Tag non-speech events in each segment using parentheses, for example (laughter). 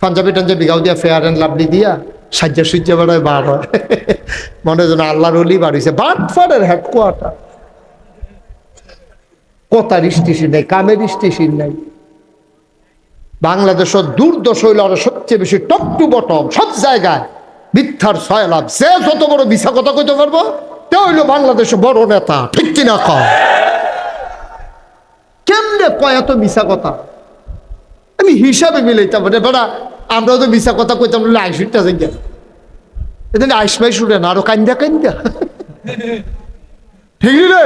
পাঞ্জাবি টাঞ্জাবি গাও দিয়া fair and lovely দিয়া, সাজ্জা সূর্য বেড়ায় বার হয়। (laughs) মনে যেন আল্লাহর অলি বার হয়েছে বাটফারের হেডকোয়ার্টার কথার স্টেশন নেই? কামের স্টেশন নেই। বাংলাদেশের দুর্দশ হইল আরও সবচেয়ে বেশি টপ টু বটম সব জায়গায় মিথ্যার ছয় লাভ যে যত বড় মিশা কথা কইতে পারব, তে হইল বাংলাদেশে বড় নেতা। ঠিক কিনা কম কেমনে কয় এত মিশা কথা? আমি হিসাবে মিলাইতাম বেড়া আমরা তো মিশা কথা কইতাম বলে আইসুরটা যাই এদিন আইস মাই শুনে না, আরও কান্দা কান্দা ঠিক রে?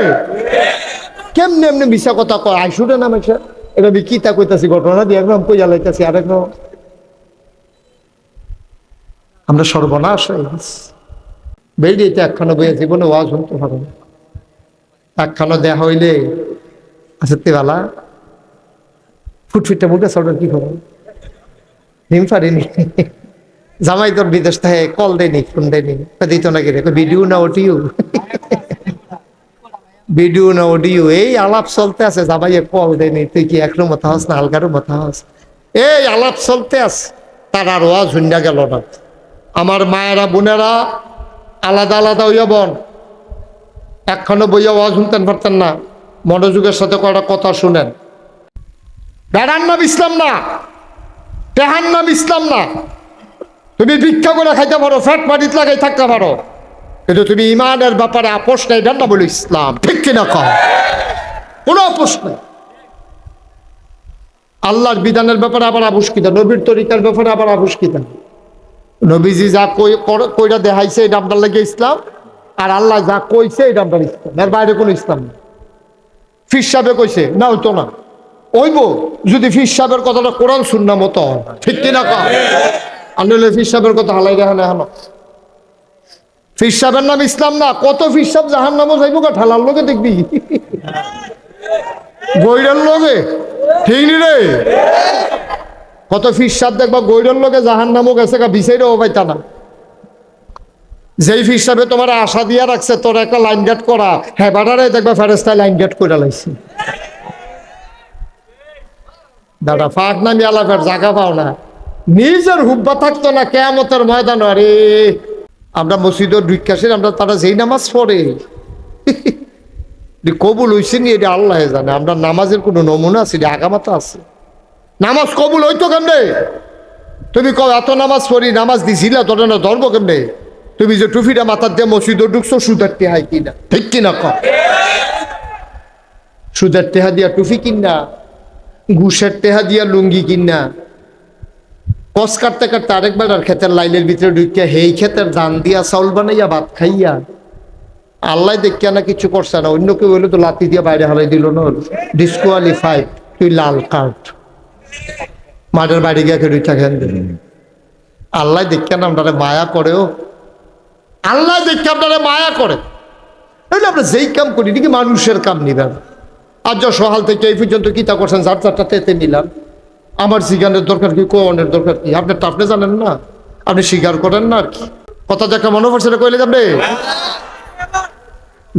কেমনে এমনি মিশা কথা কয়? আইসুরে না মেশা এটা আমি কিতা কইতাছি, ঘটনা দিয়ে একরকম কইয়া লাইতাছি রকম আমরা সর্বনাশ হয়ে গেছি। বেরিয়ে তো একখানো বইয়া জীবনে ওয়াজ শুনতে পারো একখানো দেয়া হইলে আচ্ছা তেবালা ফুটফিটটা মুখে সরকার কি খবর? পারিনি। জামাই তোর বিদেশ থেকে কল ফোন দিত ভিডিও না ওটিও ভিডিও না এই আলাপ চলতে আছে, জামাইয়ে কল দেয়নি। তুই কি একরো মতো হস না আলগারও হস? এই আলাপ চলতে আছে, তার আর ওয়াজ হুন্ডা গেল না। আমার মায়েরা, বোনেরা আলাদা আলাদা হইয়া বন। একখানো বইয়া ওয়াজ শুনতেন পারতেন না। মনোযোগের সাথে কয়টা কথা শুনেন। বেড়ার নাম ইসলাম না। টেহার নাম ইসলাম না। তুমি ভিক্ষা করে খাইতে পারো, ফ্যাট মাটিত লাগাই থাকতে পারো। কিন্তু তুমি ইমানের ব্যাপারে আপোষ নেই না বলো ইসলাম। ঠিক কিনা কম কোনো আপোষ নেই। আল্লাহর বিধানের ব্যাপারে আবার আবুষ্কিত নবীর তরিকার ব্যাপারে আবার আবুষ্কিত নবীজি যা কইরা দেখাইছে, এটা আপনার লাগে ইসলাম। আর আল্লাহ যা কইছে, এটা আপনার ইসলাম। এর বাইরে কোনো ইসলাম নেই। ফির সাহেবে কইছে, না হইতো না। ওইব, যদি ফির সাহেবের কথাটা কোরআন শুননা মতো। ঠিক কিনা ফির সাহেবের কথা হালাই দেখা না হানো ফির সাহেবের নাম ইসলাম না, কত ফির সাহেব জাহান নামও যাইব গা ঠেলার লোকে দেখবি? গৈরের লোকে ঠিক নি রে? কত ফির সাহেব দেখবা গৈরের লোকে জাহান নামও গেছে গা বিচাইরেও পাইতা না। যেই সাহেবে তোমার আশা দিয়া রাখছে, তোর একটা লাইন গেট করা। হ্যাঁ বাটারে দেখবা ফেরেস্তায় লাইন গেট করে লাইছে। দাদা, ফাঁক নামি আলাপের জায়গা পাও না। নিজের হুব্বা থাকতো না কেমতের ময়দান, আরে। আমরা মসজিদের দুইকাশের আমরা তারা যেই নামাজ পড়ে। কবুল হইছে নি? এটা আল্লাহ জানে। আমরা নামাজের কোনো নমুনা আছে? এটা আগামাতা আছে। নামাজ কবুল হইতো কেমনে? তুমি কও, এত নামাজ পড়ি, নামাজ দিছিলা, তোর না ধর্ম কেমনে? তুমি যে টুফিটা মাথার দিয়ে মসজিদে ঢুকছো সুদের টেহাই কিনা। ঠিক কিনা ক সুদের টেহা দিয়া টুফি কিনা। ঘুষের টেহা দিয়া লুঙ্গি কিনা। কস কাটতে কাটতে আরেকবার আর খেতের লাইনের ভিতরে ঢুকিয়া হেই ক্ষেতের দান দিয়া চাউল বানাইয়া ভাত খাইয়া। আল্লাহ দেখিয়া না কিছু করছে না, অন্য কেউ হইলে তো লাতি দিয়া বাইরে হালাই দিল না ডিসকোয়ালিফাইড তুই লাল কার্ড। মাঠের বাড়ি গিয়ে খেন দিল আল্লাহ দেখিয়া না আপনারা মায়া করেও আল্লাহ দেখে আপনারা মায়া করে। আমরা যেই কাম করি নাকি মানুষের কাম নিবেন যা সহাল থেকে এই পর্যন্ত কিতা করছেন? যার চারটা তেতে নিলাম। আমার সিগানের দরকার কি কোনের দরকার কি? আপনি তো আপনি জানেন না। আপনি স্বীকার করেন না আর কি। কথা দেখা মনে পড়ছে না কইলে আপনি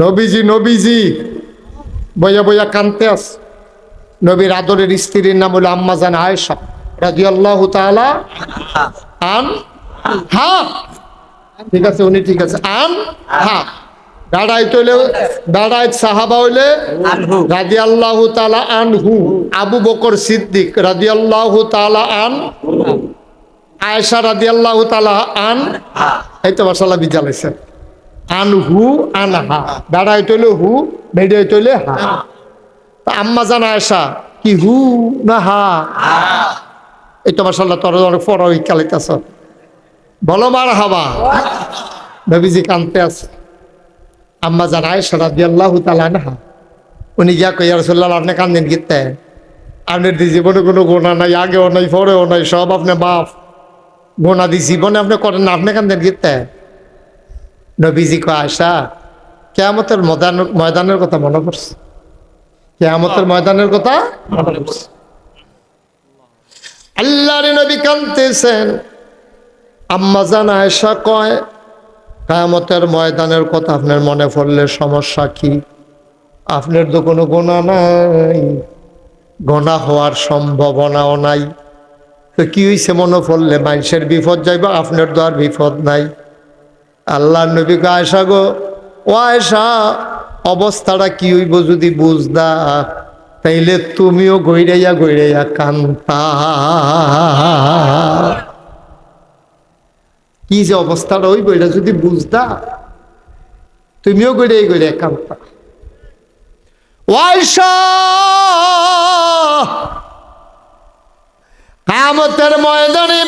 নবীজি নবীজি, বইয়া বইয়া কানতে আস। নবীর আদরের স্ত্রীর নাম হলো আম্মা জান আয়েশা, রাদিয়াল্লাহু তাআলা আন হা। ঠিক আছে, উনি ঠিক আছে। আন হা। সাহাবা হইলে রাজি আল্লাহ তালা আনহু আবু বকর সিদ্দিক রাজি আল্লাহ তালা আন রাজি আল্লাহ তালা আন এই তো আন হু আন হা। হু। তা আম্মা জান আয়েশা কি হু না হা? এই তো মশাল্লাহ তোর অনেক পড়া ওই কালিতাছ বলো মার হাবা নবীজি কানতে আছে। আম্মা জান আয়েশা রাদিয়াল্লাহু তাআলা আনহা। উনি গিয়া কইয়া রাসূলুল্লাহ আপনি কান্দেন কিতে আপনার দি জীবনে কোনো গোনা নাই আগেও নাই পরেও নাই সব আপনি বাপ গোনা দি জীবনে আপনি করেন আপনি কান্দেন কিতে নবীজি কয় আয়েশা কেয়ামতের ময়দান ময়দানের কথা মনে পড়ছে। কেয়ামতের ময়দানের কথা মনে পড়ছে। আল্লাহর নবী কানতেছেন আম্মা জান আয়েশা কয় কায়ামতের ময়দানের কথা আপনার মনে পড়লে সমস্যা কি? আপনার তো কোনো গোনা নাই। গোনা হওয়ার সম্ভাবনাও নাই। তো কি হয়েছে মনে পড়লে? মানুষের বিপদ যাইব, আপনার তো আর বিপদ নাই। আল্লাহ নবীকে আয়সা গো, ও আয়সা অবস্থাটা কি হইব যদি বুঝদা? তাইলে তুমিও গইরাইয়া গইরাইয়া কান্তা। কি যে অবস্থাটা হইব, এটা যদি বুঝদা তুমিও গইরাই গইরাইয়া কান্তা ওয়াইশা, কামতের ময়দানে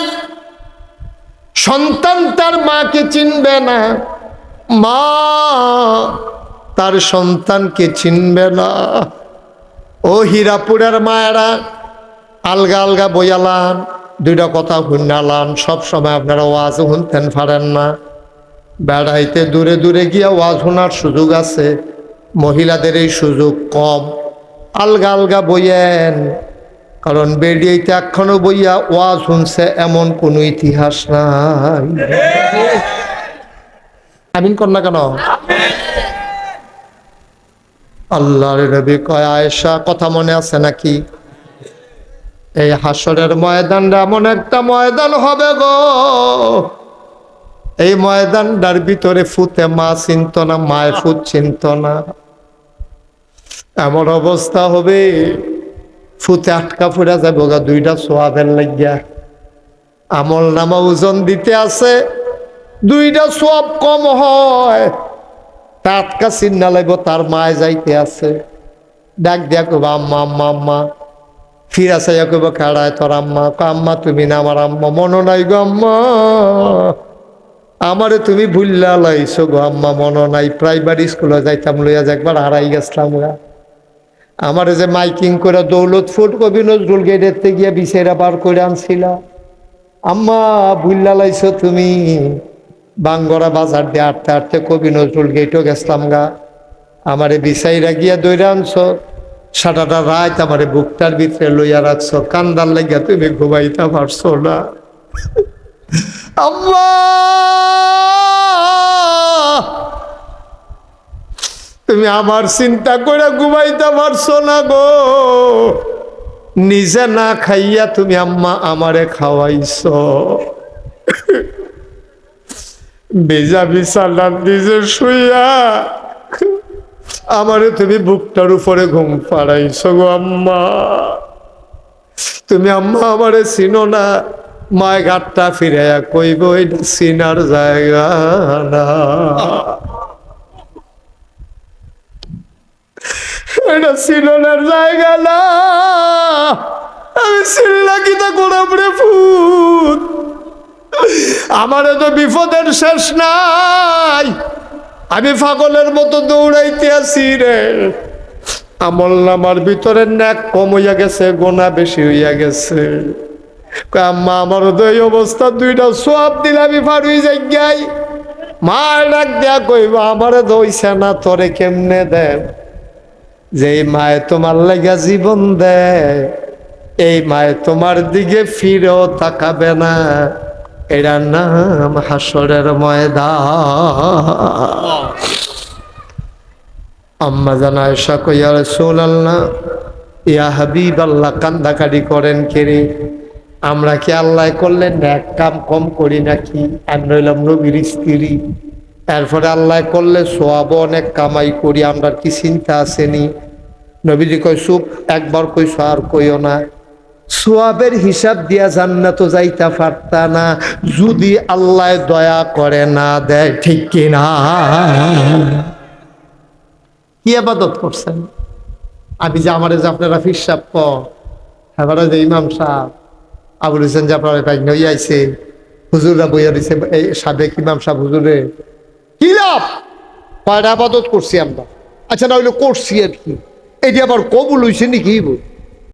সন্তান তার মাকে চিনবে না, মা তার সন্তানকে চিনবে না। ও হীরাপুরের মায়েরা, আলগা আলগা বইয়ালান দুইটা কথা শুনালান সব সময় আপনারা ওয়াজ শুনতেন পারেন না। বেড়াইতে দূরে দূরে গিয়া ওয়াজ শোনার সুযোগ আছে। মহিলাদের এই সুযোগ কম। আলগা আলগা বইয়েন, কারণ বেরিয়েতে এখনও বইয়া ওয়াজ শুনছে এমন কোনো ইতিহাস নাই। আমিন কর না কেন? আল্লাহ রবি কয়, আয়েশা, কথা মনে আছে নাকি? এই হাসরের ময়দানটা এমন একটা ময়দান হবে গো। এই ময়দানটার ভিতরে ফুতে মা চিনত না, মায় ফুত চিনত না। এমন অবস্থা হবে, ফুতে আটকা ফুরা যাব গা, দুইটা সোয়াবের লাগিয়া। আমল নামা ওজন দিতে আছে, দুইটা সব কম হয়। টাটকা চিন্না লাগব, তার মায় যাইতে আছে। ডাক দিয়া কব আম্মা আম্মা আম্মা। ফিরা চাইয়া কব কাড়ায় তোর আম্মা আম্মা, তুমি না আমার আম্মা মনো নাই গো আম্মা। আমারে তুমি ভুললা লাইছো গো আম্মা মনো নাই। প্রাইমারি স্কুলে যাইতাম, লইয়া একবার হারাই গেছিলাম গা আমারে যে মাইকিং করে দৌলতপুর কবি নজরুল থেকে গিয়া বিছেরা বার করে আনছিল। আম্মা ভুললা লাইছো তুমি। বাঙ্গরা বাজার দিয়ে আটতে আটতে কবি নজরুল গেটও গেছিলাম গা। আমারে বিছাইরা গিয়া দৈরা আনছো। সারাটা রাত আমারে বুকটার ভিতরে লইয়া রাখছো, কান্দার লাগিয়া তুমি ঘুমাইতে পারছ না। তুমি আমার চিন্তা করে ঘুমাইতে পারছ না গো। নিজে না খাইয়া তুমি আম্মা আমারে খাওয়াইছ। বেজা বিছানার নিজে শুইয়া আমারে তুমি বুকটার উপরে ঘুম পাড়াইছ গো আম্মা। তুমি আম্মা আমারে চিনো না মায় ঘাটটা ফিরাইয়া কইব, এটা চিনার জায়গা না। এটা সিলনের জায়গা না। আমি সিল্লা কিতা গোড়াপড়ে ফুট আমারে তো বিপদের শেষ নাই। আমি ফাগলের মতো দৌড়াইতে আছি রে। আমল নামার ভিতরে ন্যাক কম হইয়া গেছে, গোনা বেশি হইয়া গেছে। আম্মা, আমার তো অবস্থা দুইটা সোয়াব দিলে আমি ফাড়ুই যাই গাই মা ডাক দেয়া কইব, আমারে দইছে না, তোরে কেমনে দেন যে মায়ে তোমার লাগা জীবন দেয়, এই মায়ে তোমার দিকে ফিরেও তাকাবে না। এটার নাম হাসরের ময়দান। আম্মা জানা এসা কইয়া রসুল আল্লাহ ইয়া হাবিব আল্লাহ কান্দাকাটি করেন কেরে আমরা কি আল্লাহ করলেন এক কাম কম করি নাকি? আর নইলাম নবীর স্ত্রী। এরপরে আল্লাহ করলে সোয়াব অনেক কামাই করি আমরা কি চিন্তা আসেনি নবীজি কই চুপ একবার কইছো আর কইও না। সোয়াবের হিসাব দিয়া জান্নাত যাইতা পারতা না, যদি আল্লাহ দয়া করে না দেয়, ঠিক কিনা কি আবাদত করছেন? আমি যে আমার যে আপনারা ক এবারে যে ইমাম সাহ আবুল হোসেন যে আপনারা পাই নই আইছে। হুজুররা বইয়া দিছে, এই সাবেক ইমাম সাহ হুজুরে। কি লাভ? কয়টা আবাদত করছি আমরা? আচ্ছা না হইলে করছি আর কি। এটি আবার কবুল হইছে নাকি?